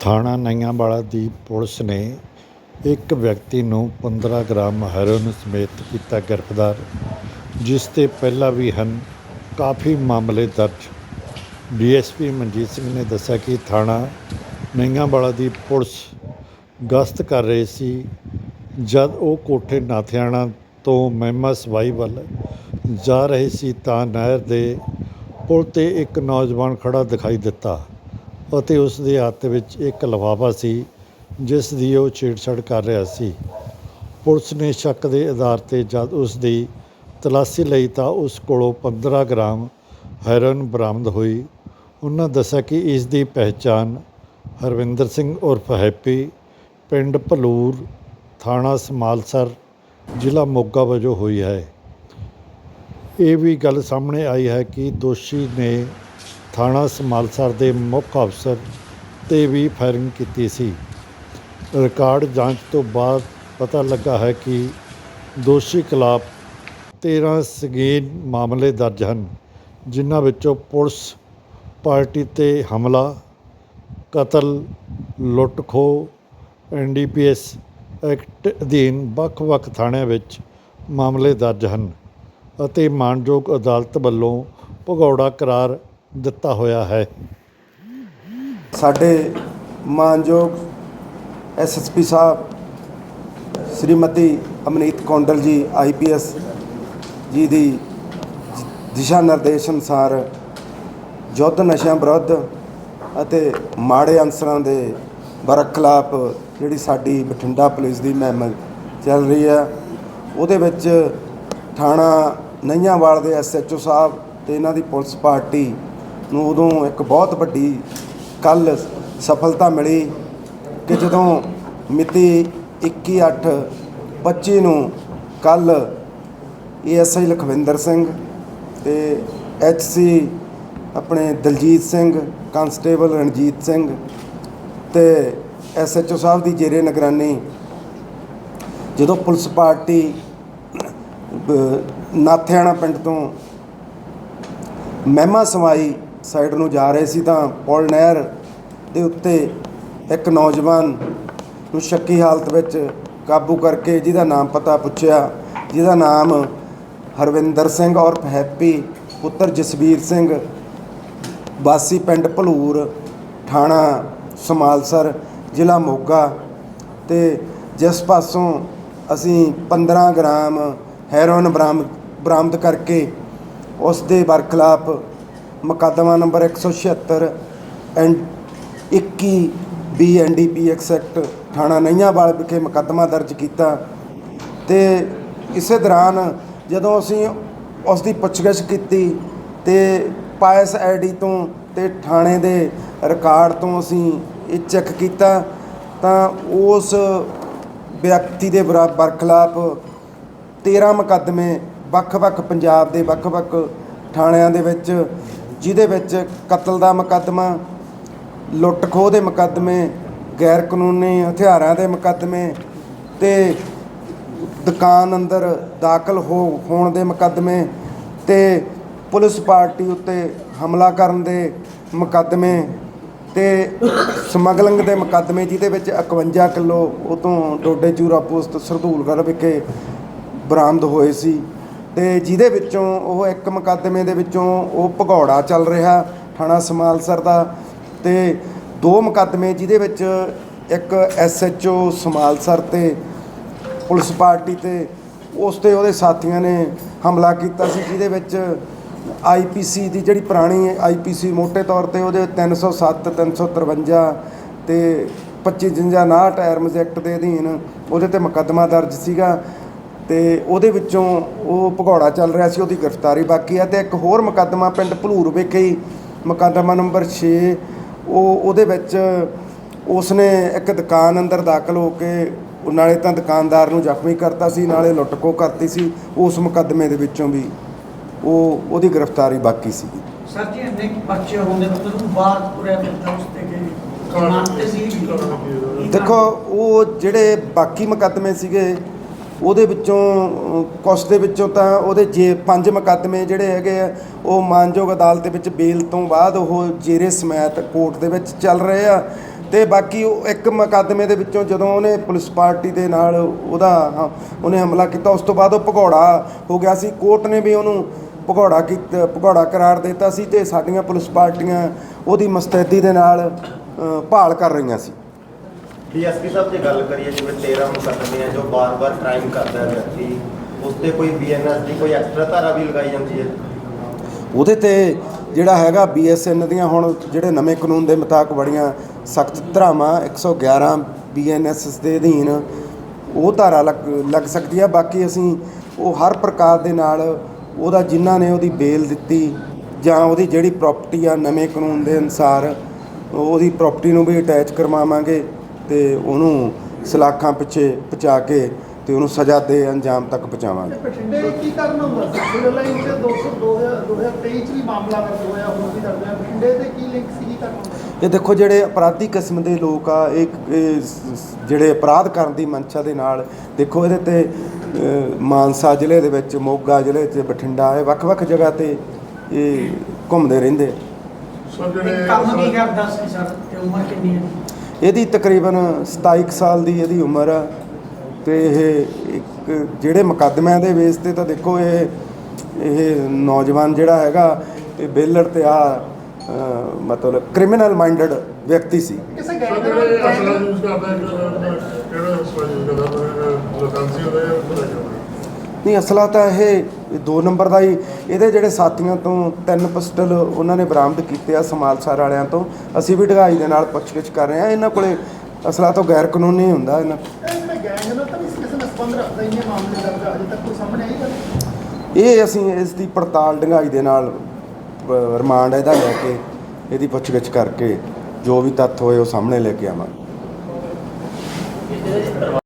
ਥਾਣਾ ਨਈਆਂਵਾਲਾ ਦੀ ਪੁਲਿਸ ਨੇ ਇੱਕ ਵਿਅਕਤੀ ਨੂੰ 15 ਗ੍ਰਾਮ ਹੈਰੋਇਨ ਸਮੇਤ ਕੀਤਾ ਗ੍ਰਿਫਤਾਰ, ਜਿਸ 'ਤੇ ਪਹਿਲਾਂ ਵੀ ਹਨ, ਕਾਫੀ ਮਾਮਲੇ ਦਰਜ। ਡੀਐਸਪੀ ਮਨਜੀਤ ਸਿੰਘ ਨੇ ਦੱਸਿਆ ਕਿ ਥਾਣਾ ਨਈਆਂਵਾਲਾ ਦੀ ਪੁਲਿਸ ਗਸ਼ਤ ਕਰ ਰਹੀ ਸੀ, ਜਦ ਉਹ ਕੋਠੇ ਨਾਥਿਆਣਾ ਤੋਂ ਮਹਿਮਾ ਸਵਾਈ ਵੱਲ ਜਾ ਰਹੇ ਸੀ ਤਾਂ ਨਹਿਰ ਦੇ ਪੁਲ 'ਤੇ ਇੱਕ ਨੌਜਵਾਨ ਖੜਾ ਦਿਖਾਈ ਦਿੱਤਾ। ਅਤੇ ਉਸ ਦੇ ਹੱਥ ਵਿੱਚ ਇੱਕ ਲਿਫਾਫਾ ਸੀ, ਜਿਸ ਦੀ ਉਹ ਛੇੜਛਾੜ ਕਰ ਰਿਹਾ ਸੀ। ਪੁਲਿਸ ਨੇ ਸ਼ੱਕ ਦੇ ਆਧਾਰ ਤੇ ਜਦ ਉਸ ਦੀ ਤਲਾਸ਼ੀ ਲਈ ਤਾਂ ਉਸ ਕੋਲੋਂ 15 ਗ੍ਰਾਮ ਹੈਰੋਇਨ ਬਰਾਮਦ ਹੋਈ। ਉਹਨਾਂ ਦੱਸਿਆ ਕਿ ਇਸ ਦੀ ਪਹਿਚਾਣ ਹਰਵਿੰਦਰ ਸਿੰਘ ਉਰਫ ਹੈਪੀ ਪਿੰਡ ਭਲੂਰ ਥਾਣਾ ਸਮਾਲਸਰ, ਜ਼ਿਲ੍ਹਾ ਮੋਗਾ ਵਜੋਂ ਹੋਈ ਹੈ। ਇਹ ਵੀ ਗੱਲ ਸਾਹਮਣੇ ਆਈ ਹੈ ਕਿ ਦੋਸ਼ੀ ਨੇ ਥਾਣਾ ਸਮਾਲਸਰ ਦੇ ਮੁੱਖ ਅਫਸਰ ਤੇ ਵੀ ਫਾਇਰਿੰਗ ਕੀਤੀ ਸੀ। ਰਿਕਾਰਡ ਜਾਂਚ ਤੋਂ ਬਾਅਦ ਪਤਾ ਲੱਗਾ ਹੈ ਕਿ ਦੋਸ਼ੀ ਖਿਲਾਫ 13 ਸੰਗੀਨ ਮਾਮਲੇ ਦਰਜ ਹਨ, ਜਿਨ੍ਹਾਂ ਵਿੱਚੋਂ ਪੁਲਿਸ ਪਾਰਟੀ ਤੇ ਹਮਲਾ, ਕਤਲ ਲੁੱਟ ਖੋਹ ਐਨਡੀਪੀਐਸ ਐਕਟ ਅਧੀਨ ਵੱਖ-ਵੱਖ ਥਾਣਿਆਂ ਵਿੱਚ ਮਾਮਲੇ ਦਰਜ ਹਨ ਅਤੇ ਮਾਨਯੋਗ ਅਦਾਲਤ ਵੱਲੋਂ ਭਗੌੜਾ ਕਰਾਰ ਦਿੱਤਾ ਹੋਇਆ ਹੈ। ਸਾਡੇ ਮਾਨਯੋਗ ਐਸਐਸਪੀ ਸਾਹਿਬ, ਸ਼੍ਰੀਮਤੀ ਅਮਨੀਤ ਕੌਂਡਲ ਜੀ ਆਈਪੀਐਸ ਜੀ ਦੀ ਦਿਸ਼ਾ ਨਿਰਦੇਸ਼ ਅਨੁਸਾਰ ਯੁੱਧ ਨਸ਼ਿਆਂ ਵਿਰੁੱਧ ਅਤੇ ਮਾੜੇ ਅਨਸਰਾਂ ਦੇ ਬਰਖਲਾਫ ਜਿਹੜੀ ਸਾਡੀ ਬਠਿੰਡਾ ਪੁਲਿਸ ਦੀ ਮਹਿਮ ਚੱਲ ਰਹੀ ਹੈ, ਉਹਦੇ ਵਿੱਚ ਥਾਣਾ ਨਈਆਂਵਾਲ ਦੇ ਐਸਐਚਓ ਸਾਹਿਬ ਤੇ ਇਹਨਾਂ ਦੀ ਪੁਲਿਸ ਪਾਰਟੀ ਨੂੰ ਉਦੋਂ ਇੱਕ ਬਹੁਤ ਵੱਡੀ ਕੱਲ ਸਫਲਤਾ ਮਿਲੀ ਕਿ ਜਦੋਂ ਮਿਤੀ 21/8/25 ਨੂੰ ਕੱਲ ਏਐਸਆਈ ਲਖਵਿੰਦਰ ਸਿੰਘ ਤੇ ਐਚਸੀ ਆਪਣੇ ਦਲਜੀਤ ਸਿੰਘ, ਕਾਂਸਟੇਬਲ ਰਣਜੀਤ ਸਿੰਘ ਤੇ ਐਸਐਚਓ ਸਾਹਿਬ ਦੀ ਜੇਰੇ ਨਿਗਰਾਨੀ, ਜਦੋਂ ਪੁਲਿਸ ਪਾਰਟੀ ਨਾਥਿਆਣਾ ਪਿੰਡ ਤੋਂ ਮਹਿਮਾ ਸਮਾਈ ਸਾਈਡ ਨੂੰ ਜਾ ਰਹੇ ਸੀ ਤਾਂ ਪੁਲ ਨਹਿਰ ਦੇ ਉੱਤੇ ਇੱਕ ਨੌਜਵਾਨ ਨੂੰ ਸ਼ੱਕੀ ਹਾਲਤ ਵਿੱਚ ਕਾਬੂ ਕਰਕੇ ਜਿਹਦਾ ਨਾਮ ਪਤਾ ਪੁੱਛਿਆ, ਜਿਹਦਾ ਨਾਮ ਹਰਵਿੰਦਰ ਸਿੰਘ ਔਰ ਹੈਪੀ ਪੁੱਤਰ ਜਸਵੀਰ ਸਿੰਘ, ਵਾਸੀ ਪਿੰਡ ਭਲੂਰ, ਥਾਣਾ ਸਮਾਲਸਰ, ਜ਼ਿਲ੍ਹਾ ਮੋਗਾ ਤੇ ਜਿਸ ਪਾਸੋਂ ਅਸੀਂ 15 ਗ੍ਰਾਮ ਹੈਰੋਇਨ ਬਰਾਮਦ ਬਰਾਮਦ ਕਰਕੇ ਉਸ ਦੇ ਬਰਖਲਾਫ ਮੁਕੱਦਮਾ number 176 and 21 B NDPS act ਥਾਣਾ ਨਈਆਂਵਾਲ ਵਿਖੇ ਮੁਕੱਦਮਾ ਦਰਜ ਕੀਤਾ ਤੇ ਇਸੇ ਦੌਰਾਨ ਜਦੋਂ ਅਸੀਂ ਉਸ ਦੀ ਪੁੱਛਗਿੱਛ ਕੀਤੀ ਤੇ ਪਾਇਸ ਆਈਡੀ ਤੋਂ ਤੇ ਥਾਣੇ ਦੇ ਰਿਕਾਰਡ ਤੋਂ ਅਸੀਂ ਇਹ ਚੈੱਕ ਕੀਤਾ ਤਾਂ ਉਸ ਵਿਅਕਤੀ ਦੇ ਬਰਾ- ਬਰਖਲਾਫ 13 ਮੁਕੱਦਮੇ ਵੱਖ-ਵੱਖ ਪੰਜਾਬ ਦੇ ਵੱਖ-ਵੱਖ ਥਾਣਿਆਂ ਦੇ ਵਿੱਚ ਜਿਹਦੇ ਵਿੱਚ ਕਤਲ ਦਾ ਮੁਕੱਦਮਾ, ਲੁੱਟ ਖੋਹ ਦੇ ਮੁਕੱਦਮੇ, ਗੈਰ ਕਾਨੂੰਨੀ ਹਥਿਆਰਾਂ ਦੇ ਮੁਕੱਦਮੇ ਤੇ ਦੁਕਾਨ ਅੰਦਰ ਦਾਖਲ ਹੋ, ਹੋਣ ਦੇ ਮੁਕੱਦਮੇ ਤੇ ਪੁਲਿਸ ਪਾਰਟੀ ਉੱਤੇ ਹਮਲਾ ਕਰਨ ਦੇ ਮੁਕੱਦਮੇ ਤੇ ਸਮਗਲਿੰਗ ਦੇ ਮੁਕੱਦਮੇ, ਜਿਹਦੇ ਵਿੱਚ 51 ਕਿਲੋ ਉਹ ਤੋਂ ਡੋਡੇ ਚੂਰਾ ਪੋਸਟ ਸਰਦੂਲਗੜ੍ਹ ਵਿਖੇ ਬਰਾਮਦ ਹੋਏ ਸੀ। ਤੇ ਜਿਹਦੇ ਵਿੱਚੋਂ ਉਹ ਇੱਕ ਮੁਕੱਦਮੇ ਦੇ ਵਿੱਚੋਂ ਉਹ ਭਗੌੜਾ ਚੱਲ ਰਿਹਾ ਥਾਣਾ ਸਮਾਲਸਰ ਦਾ ਤੇ ਦੋ ਮੁਕੱਦਮੇ ਜਿਹਦੇ ਵਿੱਚ ਇੱਕ ਐਸਐਚਓ ਸਮਾਲਸਰ ਤੇ ਪੁਲਿਸ ਪਾਰਟੀ ਤੇ ਉਸ ਤੇ ਉਹਦੇ ਸਾਥੀਆਂ ਨੇ ਹਮਲਾ ਕੀਤਾ ਸੀ, ਜਿਹਦੇ ਵਿੱਚ ਆਈਪੀਸੀ ਦੀ ਜਿਹੜੀ ਪੁਰਾਣੀ ਆਈਪੀਸੀ ਮੋٹے ਤੌਰ ਤੇ ਉਹਦੇ 307 353 ਤੇ 2559 ਟਾਇਰਮਸ ਐਕਟ ਦੇ ਅਧੀਨ ਉਹਦੇ ਤੇ ਮੁਕੱਦਮਾ ਦਰਜ ਸੀਗਾ। ਤੇ ਉਹਦੇ ਵਿੱਚੋਂ ਉਹ ਭਗੌੜਾ ਚੱਲ ਰਿਹਾ ਸੀ ਉਹਦੀ ਗ੍ਰਿਫਤਾਰੀ ਬਾਕੀ ਹੈ ਤੇ ਇੱਕ ਹੋਰ ਮੁਕੱਦਮਾ ਪਿੰਡ ਭਲੂਰ ਵਿਖੇ ਹੀ ਮੁਕੱਦਮਾ ਨੰਬਰ 6 ਉਹ ਉਹਦੇ ਵਿੱਚ ਉਸਨੇ ਇੱਕ ਦੁਕਾਨ ਅੰਦਰ ਦਾਖਲ ਹੋ ਕੇ ਨਾਲੇ ਤਾਂ ਦੁਕਾਨਦਾਰ ਨੂੰ ਜ਼ਖਮੀ ਕਰਤਾ ਸੀ ਨਾਲੇ ਲੁੱਟਖੋ ਕਰਤੀ ਸੀ ਉਸ ਮੁਕੱਦਮੇ ਦੇ ਵਿੱਚੋਂ ਵੀ ਉਹ ਉਹਦੀ ਗ੍ਰਿਫਤਾਰੀ ਬਾਕੀ ਸੀ ਸਰ ਜੀ ਇੰਨੇ ਬੱਚੇ ਹੁੰਦੇ ਮਤਲਬ ਬਾਹਰ ਤੁਰਿਆ ਫਿਰਦਾ ਉਸ ਤੇ ਕਿ ਦੇਖੋ ਉਹ ਜਿਹੜੇ ਬਾਕੀ ਮੁਕੱਦਮੇ ਸੀਗੇ ਉਹਦੇ ਵਿੱਚੋਂ ਅਹ, ਕੁਛ ਦੇ ਵਿੱਚੋਂ ਤਾਂ ਉਹਦੇ ਜੇ ਪੰਜ ਮੁਕੱਦਮੇ ਜਿਹੜੇ ਹੈਗੇ ਆ ਉਹ ਮਾਨਯੋਗ ਅਦਾਲਤ ਦੇ ਵਿੱਚ ਬੇਲ ਤੋਂ ਬਾਅਦ ਉਹ ਜੇਰੇ ਸਮੈਤ ਕੋਰਟ ਦੇ ਵਿੱਚ ਚੱਲ ਰਹੇ ਆ। ਤੇ ਬਾਕੀ ਉਹ ਇੱਕ ਮੁਕੱਦਮੇ ਦੇ ਵਿੱਚੋਂ ਜਦੋਂ ਉਹਨੇ ਪੁਲਿਸ ਪਾਰਟੀ ਦੇ ਨਾਲ ਉਹਦਾ ਹਾਂ, ਉਹਨੇ ਹਮਲਾ ਕੀਤਾ ਉਸ ਤੋਂ ਬਾਅਦ ਉਹ ਭਗੌੜਾ ਹੋ ਗਿਆ ਸੀ। ਕੋਰਟ ਨੇ ਵੀ ਉਹਨੂੰ ਭਗੌੜਾ ਕੀਤਾ ਭਗੌੜਾ ਕਰਾਰ ਦਿੱਤਾ ਸੀ ਤੇ ਸਾਡੀਆਂ ਪੁਲਿਸ ਪਾਰਟੀਆਂ ਉਹਦੀ ਮਸਤੈਦੀ ਦੇ ਨਾਲ ਭਾਲ ਕਰ ਰਹੀਆਂ ਸੀ। ਡੀਐਸਪੀ ਸਾਹਿਬ, ਜੇ ਗੱਲ ਕਰੀਏ ਜਿਵੇਂ 13 ਮੁਕੱਦਮੇ ਆ, ਜੋ ਬਾਰ-ਬਾਰ ਕ੍ਰਾਈਮ ਕਰਦਾ ਹੈ ਵਿਅਕਤੀ ਉਸ ਤੇ ਕੋਈ ਬੀਐਨਐਸ ਦੀ ਕੋਈ ਐਕਸਟਰਾ ਧਾਰਾ ਵੀ ਲਗਾਈ ਜਾਂਦੀ ਹੈ? ਉਹਦੇ ਤੇ ਜਿਹੜਾ ਹੈਗਾ ਬੀਐਸਐਨ ਦੀਆਂ ਹੁਣ ਜਿਹੜੇ ਨਵੇਂ ਕਾਨੂੰਨ ਦੇ ਮੁਤਾਬਕ ਬੜੀਆਂ ਸਖਤ ਧਾਰਾਵਾਂ 111 ਬੀਐਨਐਸ ਦੇ ਅਧੀਨ ਉਹ ਧਾਰਾ ਲੱਗ ਲੱਗ ਸਕਦੀ ਆ। ਬਾਕੀ ਅਸੀਂ ਉਹ ਹਰ ਪ੍ਰਕਾਰ ਦੇ ਨਾਲ ਉਹਦਾ ਜਿਨ੍ਹਾਂ ਨੇ ਉਹਦੀ ਬੇਲ ਦਿੱਤੀ ਜਾਂ ਉਹਦੀ ਜਿਹੜੀ ਪ੍ਰਾਪਰਟੀ ਆ ਨਵੇਂ ਕਾਨੂੰਨ ਦੇ ਅਨੁਸਾਰ, ਉਹਦੀ ਪ੍ਰਾਪਰਟੀ ਨੂੰ ਵੀ ਅਟੈਚ ਕਰਵਾਵਾਂਗੇ। ਤੇ ਉਹਨੂੰ ਸਲਾਖਾਂ ਪਿੱਛੇ ਪਹੁੰਚਾ ਕੇ ਤੇ ਉਹਨੂੰ ਸਜ਼ਾ ਦੇ ਅੰਜਾਮ ਤੱਕ ਪਹੁੰਚਾਵਾਂਗੇ। ਬਠਿੰਡੇ ਕੀ ਕਾਰਨ ਹੁੰਦਾ ਸੀ? ਸਿਵਲ ਲਾਈਨ ਤੇ 200 2023 ਚ ਵੀ ਮਾਮਲਾ ਦਰਜ ਹੋਇਆ ਹੁਣ ਵੀ ਦਰਜ ਹੋਇਆ। ਬਠਿੰਡੇ ਤੇ ਕੀ ਲਿੰਕ ਸੀ? ਕੀ ਕਾਰਨ ਹੁੰਦਾ ਸੀ? ਇਹ ਦੇਖੋ ਜਿਹੜੇ ਅਪਰਾਧੀ ਕਿਸਮ ਦੇ ਲੋਕ ਆ ਇਹ ਜਿਹੜੇ ਅਪਰਾਧ ਕਰਨ ਦੀ ਮਨਸ਼ਾ ਦੇ ਨਾਲ ਦੇਖੋ ਇਹਦੇ ਤੇ ਮਾਨਸਾ ਜ਼ਿਲ੍ਹੇ ਦੇ ਵਿੱਚ ਮੋਗਾ ਜ਼ਿਲ੍ਹੇ 'ਚ ਬਠਿੰਡਾ ਇਹ ਵੱਖ-ਵੱਖ ਜਗ੍ਹਾ ਤੇ ਇਹ ਘੁੰਮਦੇ ਰਹਿੰਦੇ ਆ। ਇਹ ਕੰਮ ਕੀ ਕਰਦਾ ਸੀ ਸਰ? ਤੇ ਉਮਰ ਕਿੰਨੀ ਹੈ? ਇਹਦੀ ਤਕਰੀਬਨ 27 ਕੁ ਸਾਲ ਦੀ ਇਹਦੀ ਉਮਰ ਆ ਤੇ ਇਹ ਇੱਕ ਜਿਹੜੇ ਮੁਕੱਦਮਿਆਂ ਦੇ ਬੇਸ ਤੇ ਤਾਂ ਦੇਖੋ ਇਹ ਇਹ ਨੌਜਵਾਨ ਜਿਹੜਾ ਹੈਗਾ ਇਹ ਬੇਲੜ ਤੇ ਆ ਮਤਲਬ ਕ੍ਰਿਮੀਨਲ ਮਾਈਂਡਡ ਵਿਅਕਤੀ ਸੀ। ਕਿਸੇ ਗੈਂਗ ਦੇ ਅਸਲਾ ਯੂਜ਼ ਕਰਦਾ ਕਰਦਾ ਉਹਦਾ ਨਹੀਂ ਅਸਲਾ ਤਾਂ ਇਹ ਦੋ ਨੰਬਰ ਦਾ ਹੀ। ਇਹਦੇ ਜਿਹੜੇ ਸਾਥੀਆਂ ਤੋਂ ਤਿੰਨ ਪਿਸਟਲ ਉਹਨਾਂ ਨੇ ਬਰਾਮਦ ਕੀਤੇ ਆ ਸਮਾਲਸਰ ਵਾਲਿਆਂ ਤੋਂ ਅਸੀਂ ਵੀ ਢਗਾਈ ਦੇ ਨਾਲ ਪੁੱਛਗਿੱਛ ਕਰ ਰਹੇ ਹਾਂ। ਇਹਨਾਂ ਕੋਲੇ ਅਸਲਾ ਤੋਂ ਗੈਰ ਕਾਨੂੰਨੀ ਹੁੰਦਾ ਇਹਨਾਂ ਇਹ ਆ, ਅਸੀਂ ਇਸ ਦੀ ਪੜਤਾਲ ਢੰਗਾਈ ਦੇ ਨਾਲ ਰਿਮਾਂਡ ਇਹਦਾ ਲੈ ਕੇ ਇਹਦੀ ਪੁੱਛਗਿੱਛ ਕਰਕੇ ਜੋ ਵੀ ਤੱਥ ਹੋਏ ਉਹ ਸਾਹਮਣੇ ਲੈ ਕੇ ਆਵਾਂਗੇ।